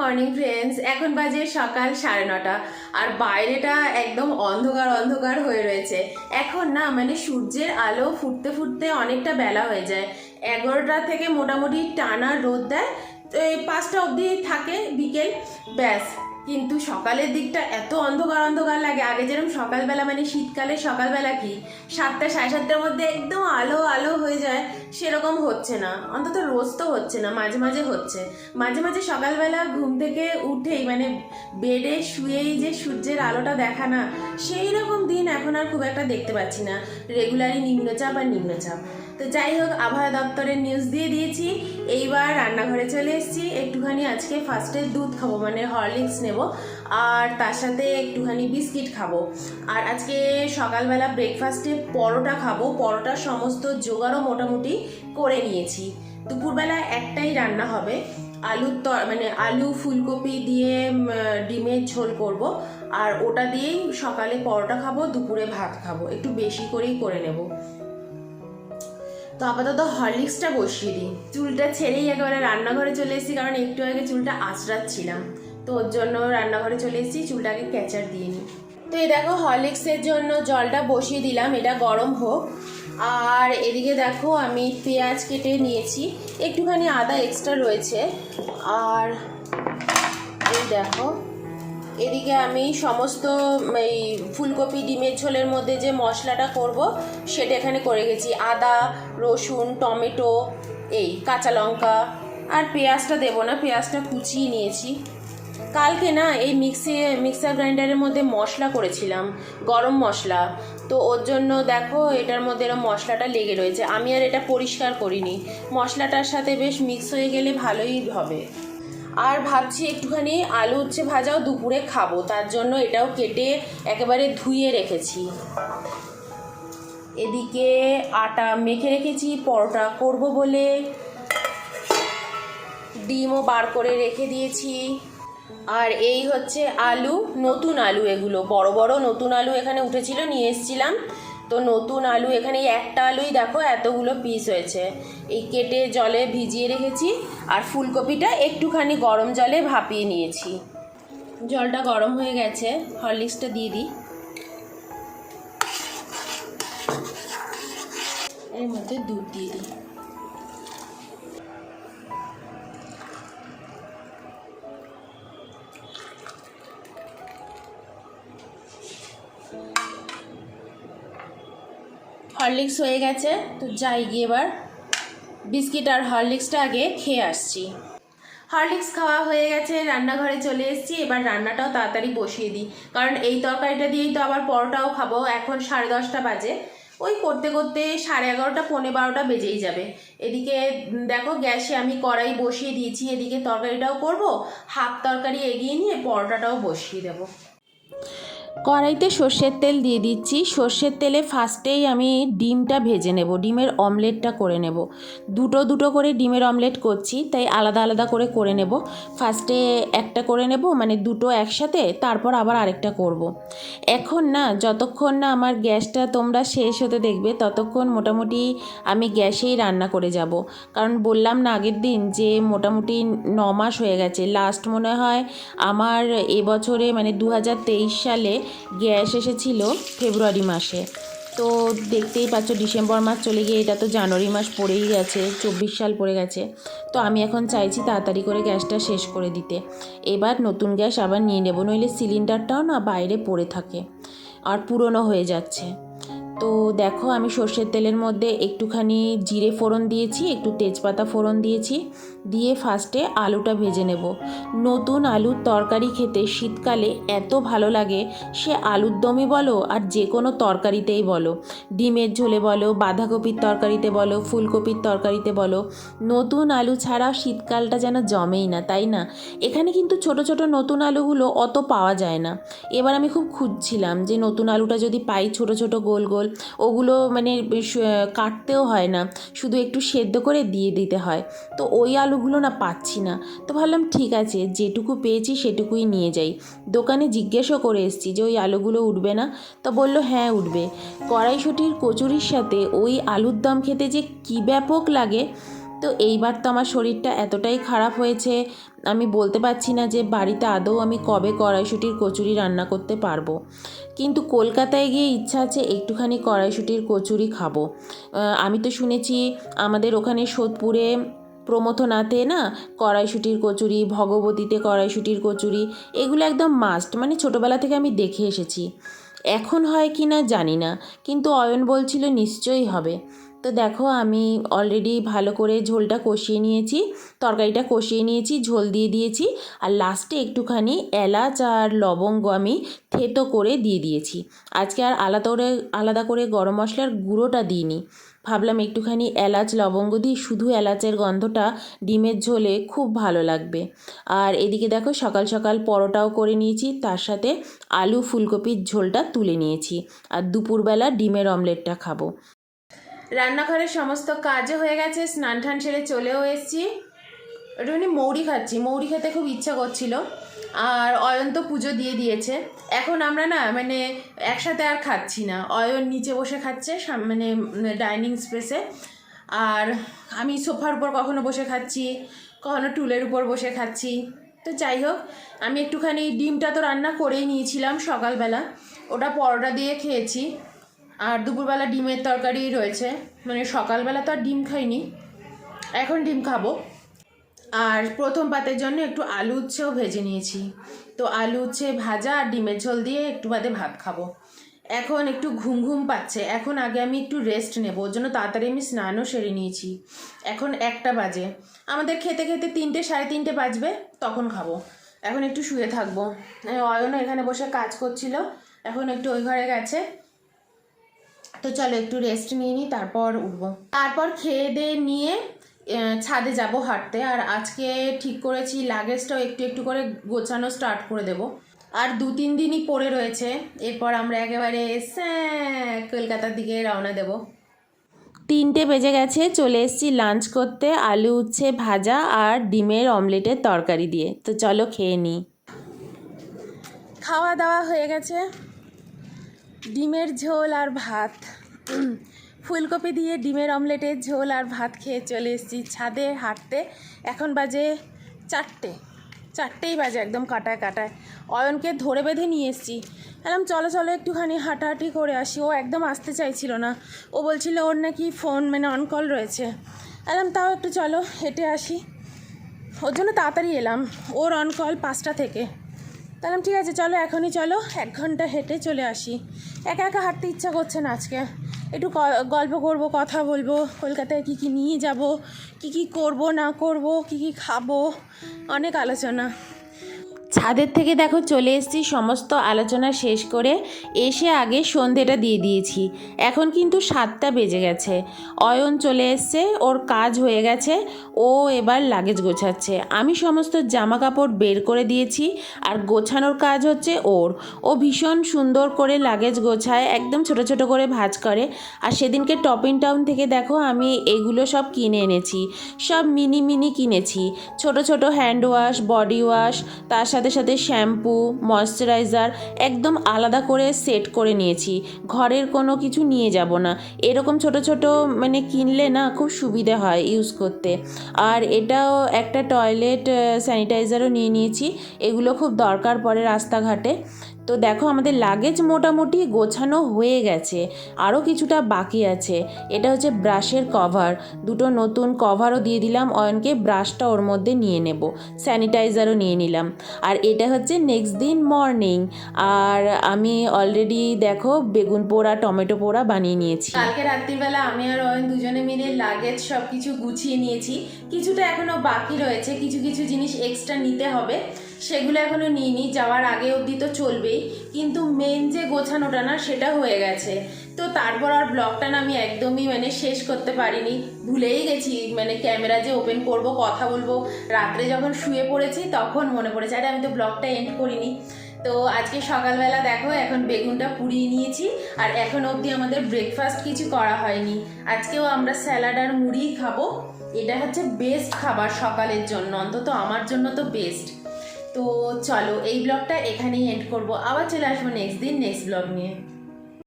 Morning friends এখন বাজে সকাল সাড়ে নটা। আর বাইরেটা একদম অন্ধকার অন্ধকার হয়ে রয়েছে। এখন না মানে সূর্যের আলো ফুটতে ফুটতে অনেকটা বেলা হয়ে যায়। এগারোটা থেকে মোটামুটি টানা রোদ দেয়। পাঁচটা অবধি থাকে বিকেল, ব্যাস। কিন্তু সকালের দিকটা এত অন্ধকার অন্ধকার লাগে। আগে যেরকম সকালবেলা মানে শীতকালে সকালবেলা কি, সাতটা, সাড়ে সাতটার মধ্যে একদম আলো আলো হয়ে যায়। সেরকম হচ্ছে না। অন্তত রোজ তো হচ্ছে না, মাঝে মাঝে হচ্ছে। মাঝে মাঝে সকালবেলা ঘুম থেকে উঠেই মানে বেডে শুয়েই যে সূর্যের আলোটা দেখা না, সেই রকম দিন এখন আর খুব একটা দেখতে পাচ্ছি না। রেগুলারই নিম্নচাপ আর নিম্নচাপ। তো যাই হোক, আবহাওয়া দপ্তরের নিউজ দিয়ে দিয়েছি। এইবার রান্নাঘরে চলে এসেছি। একটুখানি আজকে ফার্স্টে দুধ খাব মানে হরলিক্স নেব। আর তার সাথে একটুখানি বিস্কিট খাব। আর আজকে সকালবেলা ব্রেকফাস্টে পরোটা খাব। পরোটার সমস্ত জোগাড়ও মোটামুটি করে নিয়েছি। দুপুরবেলা একটাই রান্না হবে। আলুর তর মানে আলু ফুলকপি দিয়ে ডিমের ঝোল করব। আর ওটা দিয়েই সকালে পরোটা খাব, দুপুরে ভাত খাব। একটু বেশি করেই করে নেব। তো আপাতত হরলিক্সটা বসিয়ে দিই। চুলটা ছেড়েই একেবারে রান্নাঘরে চলে এসেছি, কারণ একটু আগে চুলটা আঁচড়াচ্ছিলাম। তো ওর জন্য রান্নাঘরে চলে এসেছি, চুলটাকে ক্যাচার দিয়ে নিই তো এই দেখো হরলিক্সের জন্য জলটা বসিয়ে দিলাম, এটা গরম হোক। আর এদিকে দেখো আমি পেঁয়াজ কেটে নিয়েছি, একটুখানি আদা এক্সট্রা রয়েছে। আর এই দেখো, এদিকে আমি সমস্ত এই ফুলকপি, ডিমের ঝোলের মধ্যে যে মশলাটা করব, সেটা এখানে করে গেছি। আদা, রসুন, টমেটো, এই কাঁচা লঙ্কা। আর পেঁয়াজটা দেবো না, পেঁয়াজটা কুচিয়ে নিয়েছি। কালকে না এই মিক্সি, মিক্সার গ্রাইন্ডারের মধ্যে মশলা করেছিলাম, গরম মশলা। তো ওর জন্য দেখো এটার মধ্যে এরকম মশলাটা লেগে রয়েছে। আমি আর এটা পরিষ্কার করিনি। মশলাটার সাথে বেশ মিক্স হয়ে গেলে ভালোই হবে। আর ভাবছি একটুখানি আলু উচ্ছে ভাজাও দুপুরে খাব। তার জন্য এটাও কেটে একেবারে ধুয়ে রেখেছি। এদিকে আটা মেখে রেখেছি, পরোটা করব বলে। ডিমও বার করে রেখে দিয়েছি। আর এই হচ্ছে আলু, নতুন আলু এগুলো, বড় বড় নতুন আলু এখানে উঠেছিল, নিয়ে এসেছিলাম। তো নতুন আলু এখানে একটা আলুই দেখো, এতগুলো পিস হয়েছে। এই কেটে জলে ভিজিয়ে রেখেছি, আর ফুলকপিটা একটুখানি গরম জলে ভাপিয়ে নিয়েছি। জলটা গরম হয়ে গেছে, হরলিক্সটা দিয়ে দিই। এর মধ্যে দুধ দিয়ে দিই। হরলিক্স হয়ে গেছে, তো যাই গিয়ে এবার বিস্কিট আর হরলিক্সটা আগে খেয়ে আসছি। হরলিক্স খাওয়া হয়ে গেছে, রান্নাঘরে চলে এসেছি, এবার রান্নাটাও তাড়াতাড়ি বসিয়ে দিই। কারণ এই তরকারিটা দিয়েই তো আবার পরোটাও খাব, এখন সাড়ে দশটা বাজে। ওই করতে করতে সাড়ে এগারোটা, পৌনে বারোটা বেজেই যাবে। এদিকে দেখো গ্যাসে আমি কড়াই বসিয়ে দিয়েছি, এদিকে তরকারিটাও করব, হাফ তরকারি এগিয়ে নিয়ে পরোটাটাও বসিয়ে দেবো। কড়াইতে সর্ষের তেল দিয়ে দিচ্ছি। সর্ষের তেলে ফার্স্টেই আমি ডিমটা ভেজে নেব। ডিমের অমলেটটা করে নেব। দুটো দুটো করে ডিমের অমলেট করছি, তাই আলাদা আলাদা করে করে নেব। ফার্স্টে একটা করে নেব মানে দুটো একসাথে, তারপর আবার আরেকটা করব। এখন না, যতক্ষণ না আমার গ্যাসটা তোমরা শেষ হতে দেখবে, ততক্ষণ মোটামুটি আমি গ্যাসেই রান্না করে যাব। কারণ বললাম না আগের দিন যে মোটামুটি ন মাস হয়ে গেছে। লাস্ট মনে হয় আমার এবছরে মানে দু হাজার তেইশ সালে গ্যাস এসেছিল ফেব্রুয়ারি মাসে। তো দেখতেই পাচ্ছ, ডিসেম্বর মাস চলে গিয়ে এটা তো জানুয়ারি মাস পড়েই গেছে, চব্বিশ সাল পড়ে গেছে। তো আমি এখন চাইছি তাড়াতাড়ি করে গ্যাসটা শেষ করে দিতে। এবার নতুন গ্যাস আবার নিয়ে নেব, নইলে সিলিন্ডারটাও না বাইরে পড়ে থাকে আর পুরনো হয়ে যাচ্ছে। তো দেখো, আমি সর্ষের তেলের মধ্যে একটুখানি জিরে ফোড়ন দিয়েছি, একটু তেজপাতা ফোড়ন দিয়েছি। দিয়ে ফার্স্টে আলুটা ভেজে নেব। নতুন আলুর তরকারি খেতে শীতকালে এত ভালো লাগে, সে আলুর দমই বলো আর যে কোনো তরকারিতেই বলো। ডিমের ঝোলে বলো, বাঁধাকপির তরকারিতে বলো, ফুলকপির তরকারিতে বলো, নতুন আলু ছাড়া শীতকালটা যেন জমেই না, তাই না? এখানে কিন্তু ছোট ছোট নতুন আলুগুলো অত পাওয়া যায় না। এবার আমি খুব খুঁজছিলাম যে নতুন আলুটা যদি পাই ছোট ছোট গোল গোল, ওগুলো মানে কাটতেও হয় না। শুধু একটু সেদ্ধ করে দিয়ে দিতে হয়। তো ওই আলুগুলো না পাচ্ছি না। তো ভাবলাম, ঠিক আছে, যেটুকু পেয়েছি সেটুকুই নিয়ে যাই। দোকানে জিজ্ঞেসও করে এসেছি যে, ওই আলুগুলো উঠবে না? তো বলল হ্যাঁ উঠবে। কড়াইশুটির কচুরির সাথে ওই আলুর দম খেতে যে কী ব্যাপক লাগে, তো এইবার তো আমার শরীরটা এতটাই খারাপ হয়েছে। আমি বলতে পারছি না যে, বাড়িতে আদৌ আমি কবে কড়াইশুটির কচুরি রান্না করতে পারব। কিন্তু কলকাতায় গিয়ে ইচ্ছা আছে একটুখানি কড়াইশুটির কচুরি খাব। আমি তো শুনেছি আমাদের ওখানে সোদপুরে প্রমথনাথে না কড়াইশুটির কচুরি, ভগবতীতে কড়াইশুটির কচুরি, এগুলো একদম মাস্ট মানে ছোটোবেলা থেকে আমি দেখে এসেছি। এখন হয় কি না জানি না, কিন্তু অয়ন বলছিল নিশ্চয়ই হবে। তো দেখো আমি অলরেডি ভালো করে ঝোলটা কষিয়ে নিয়েছি, তরকারিটা কষিয়ে নিয়েছি, ঝোল দিয়ে দিয়েছি, আর লাস্টে একটুখানি এলাচ আর লবঙ্গ আমি থেতো করে দিয়ে দিয়েছি। আজকে আর আলাদা করে আলাদা করে গরম মশলার গুঁড়োটা দিইনি। ভাবলাম একটুখানি এলাচ, লবঙ্গ দিই শুধু এলাচের গন্ধটা ডিমের ঝোলে খুব ভালো লাগবে। আর এদিকে দেখো সকাল সকাল পরোটাও করে নিয়েছি, তার সাথে আলু ফুলকপির ঝোলটা তুলে নিয়েছি আর দুপুরবেলা ডিমের অমলেটটা খাব। রান্নাঘরের সমস্ত কাজও হয়ে গেছে স্নান টান সেরে চলেও এসেছি। একটুখানি মৌরি খাচ্ছি, মৌরি খেতে খুব ইচ্ছা করছিল। আর অয়ন তো পুজো দিয়ে দিয়েছে। এখন আমরা না মানে একসাথে আর খাচ্ছি না। অয়ন নিচে বসে খাচ্ছে মানে ডাইনিং স্পেসে আর আমি সোফার উপর কখনো বসে খাচ্ছি, কখনো টুলের উপর বসে খাচ্ছি। তো যাই হোক, আমি একটুখানি ডিমটা তো রান্না করেই নিয়েছিলাম সকালবেলা। ওটা পরোটা দিয়ে খেয়েছি। আর দুপুরবেলা ডিমের তরকারি রয়েছে। মানে সকালবেলা তো আর ডিম খাইনি। এখন ডিম খাব। আর প্রথম পাতের জন্য একটু আলু উচ্ছেও ভেজে নিয়েছি। তো আলু উচ্ছে ভাজা আর ডিমের ঝোল দিয়ে একটু বাদে ভাত খাব। এখন একটু ঘুম ঘুম পাচ্ছে। এখন আগে আমি একটু রেস্ট নেব। ওর জন্য তাড়াতাড়ি আমি স্নানও সেরে নিয়েছি। এখন একটা বাজে। আমাদের খেতে খেতে তিনটে, সাড়ে তিনটে বাজবে, তখন খাব। এখন একটু শুয়ে থাকব। অয়নও এখানে বসে কাজ করছিল। এখন একটু ওই ঘরে গেছে। তো চলো একটু রেস্ট নিয়ে নিই তারপর উঠবো। তারপর খেয়ে দিয়ে নিয়ে ছাদে যাব হাঁটতে। আর আজকে ঠিক করেছি লাগেজটাও একটু একটু করে গোছানো স্টার্ট করে দেব। আর দু তিন দিনই পড়ে রয়েছে। এরপর আমরা একেবারে কলকাতার দিকে রওনা দেব। তিনটে বেজে গেছে, চলে এসেছি লাঞ্চ করতে। আলু উচ্ছে ভাজা আর ডিমের অমলেটের তরকারি দিয়ে। তো চলো খেয়ে নিই। খাওয়া দাওয়া হয়ে গেছে। ডিমের ঝোল আর ভাত। ফুলকপি দিয়ে ডিমের অমলেটের ঝোল আর ভাত খেয়ে চলে এসেছি ছাদে হাঁটতে। এখন বাজে চারটে। চারটেই বাজে একদম কাটায় কাটায়। অয়নকে ধরে বেঁধে নিয়ে এসেছি। এলাম চলো চলো, একটুখানি হাঁটাহাঁটি করে আসি। ও একদম আসতে চাইছিল না। ও বলছিল, ওর নাকি ফোন মানে অন কল রয়েছে। এলাম তাও একটু চলো, হেঁটে আসি। ওর জন্য তাড়াতাড়ি এলাম। ওর অন কল পাঁচটা থেকে। তাহলে ঠিক আছে, চলো, এখনই চলো, এক ঘণ্টা হেঁটে চলে আসি। একা একা হাঁটতে ইচ্ছা করছে না আজকে। একটু গল্প করব, কথা বলব, কলকাতায় কী কী নিয়ে যাব, কী কী করব, না করব, কী কী খাব, অনেক আলোচনা। ছাদের থেকে দেখো চলে এসেছি, সমস্ত আলোচনা শেষ করে এসে আগে সন্ধেটা দিয়ে দিয়েছি। এখন কিন্তু সাতটা বেজে গেছে। অয়ন চলে এসছে, ওর কাজ হয়ে গেছে, ও এবার লাগেজ গোছাচ্ছে। আমি সমস্ত জামা কাপড় বের করে দিয়েছি আর গোছানোর কাজ হচ্ছে ওর। ও ভীষণ সুন্দর করে লাগেজ গোছায়, একদম ছোট ছোট করে ভাঁজ করে। আর সেদিনকে টপিং টাউন থেকে দেখো আমি এগুলো সব কিনে এনেছি, সব মিনি মিনি কিনেছি। ছোট ছোট হ্যান্ড ওয়াশ বডি ওয়াশ তার সাথে সাথে সাথে শ্যাম্পু, ময়শ্চারাইজার একদম আলাদা করে সেট করে নিয়েছি। ঘরের কোনো কিছু নিয়ে যাব না। এরকম ছোট ছোট মানে কিনলে না খুব সুবিধে হয় ইউজ করতে। আর এটাও একটা টয়লেট স্যানিটাইজারও নিয়ে নিয়েছি। এগুলো খুব দরকার পড়ে রাস্তাঘাটে। তো দেখো আমাদের লাগেজ মোটামুটি গোছানো হয়ে গেছে। আরও কিছুটা বাকি আছে। এটা হচ্ছে ব্রাশের কভার দুটো নতুন কভারও দিয়ে দিলাম। অয়নকে ব্রাশটা ওর মধ্যে নিয়ে নেব। স্যানিটাইজারও নিয়ে নিলাম। আর এটা হচ্ছে নেক্সট দিন মর্নিং আর আমি অলরেডি দেখো বেগুন পোড়া, টমেটো পোড়া বানিয়ে নিয়েছি। কালকে রাত্রিবেলা আমি আর অয়ন দুজনে মিলে লাগেজ সব কিছু গুছিয়ে নিয়েছি। কিছুটা এখনও বাকি রয়েছে। কিছু কিছু জিনিস এক্সট্রা নিতে হবে। সেগুলো এখনও নিইনি, যাওয়ার আগে অবধি তো চলবেই। কিন্তু মেন যে গোছানোটা না, সেটা হয়ে গেছে। তো তারপর আর ব্লগটা না আমি একদমই মানে শেষ করতে পারিনি। ভুলেই গেছি মানে ক্যামেরা যে ওপেন করব, কথা বলব। রাত্রে যখন শুয়ে পড়েছি, তখন মনে পড়েছে, আরে আমি তো ব্লগটা এন্ড করিনি। তো আজকে সকালবেলা দেখো, এখন বেগুনটা পুড়িয়ে নিয়েছি। আর এখন অবধি আমাদের ব্রেকফাস্ট কিছু করা হয়নি। আজকেও আমরা স্যালাড আর মুড়ি খাব। এটা হচ্ছে বেস্ট খাবার সকালের জন্য, অন্তত আমার জন্য তো বেস্ট তো চলো এই ব্লগটা এখানেই এন্ড করব। আবার চলে আসব নেক্সট দিন নেক্সট ব্লগ নিয়ে।